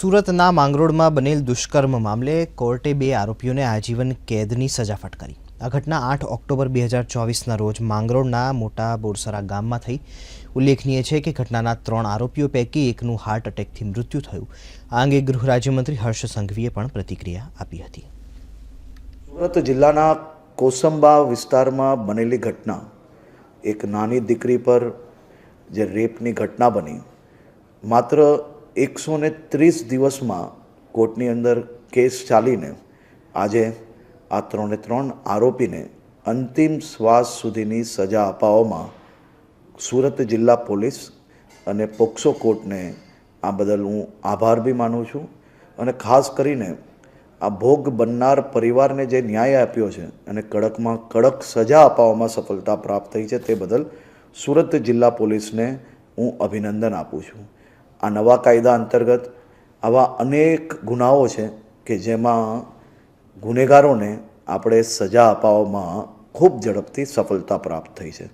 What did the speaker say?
સુરતના માંગરોળમાં બનેલ દુષ્કર્મ મામલે કોર્ટે બે આરોપીઓને આજીવન કેદની સજા ફટકારી. આ ઘટના આઠ ઓક્ટોબર બે હજાર ચોવીસના રોજ માંગરોળના મોટા બોરસરા ગામમાં થઈ. ઉલ્લેખનીય છે કે ઘટનાના ત્રણ આરોપીઓ પૈકી એકનું હાર્ટ એટેકથી મૃત્યુ થયું. આ અંગે ગૃહ હર્ષ સંઘવીએ પણ પ્રતિક્રિયા આપી હતી. સુરત જિલ્લાના કોસંબા વિસ્તારમાં બનેલી ઘટના. એક નાની દીકરી પર જે રેપની ઘટના બની. માત્ર એકસો ને ત્રીસ દિવસમાં કોર્ટની અંદર કેસ ચાલીને આજે આ ત્રણે ત્રણ આરોપીને અંતિમ શ્વાસ સુધીની સજા અપાવવામાં સુરત જિલ્લા પોલીસ અને પોક્સો કોર્ટને આ બદલ હું આભાર બી માનું છું અને ખાસ કરીને આ ભોગ બનનાર પરિવારને જે ન્યાય આપ્યો છે અને કડકમાં કડક સજા અપાવવામાં સફળતા પ્રાપ્ત થઈ છે તે બદલ સુરત જિલ્લા પોલીસને હું અભિનંદન આપું છું. આ નવા કાયદા અંતર્ગત આવા અનેક ગુનાઓ છે કે જેમાં ગુનેગારોને આપણે સજા અપાવવામાં ખૂબ ઝડપથી સફળતા પ્રાપ્ત થઈ છે.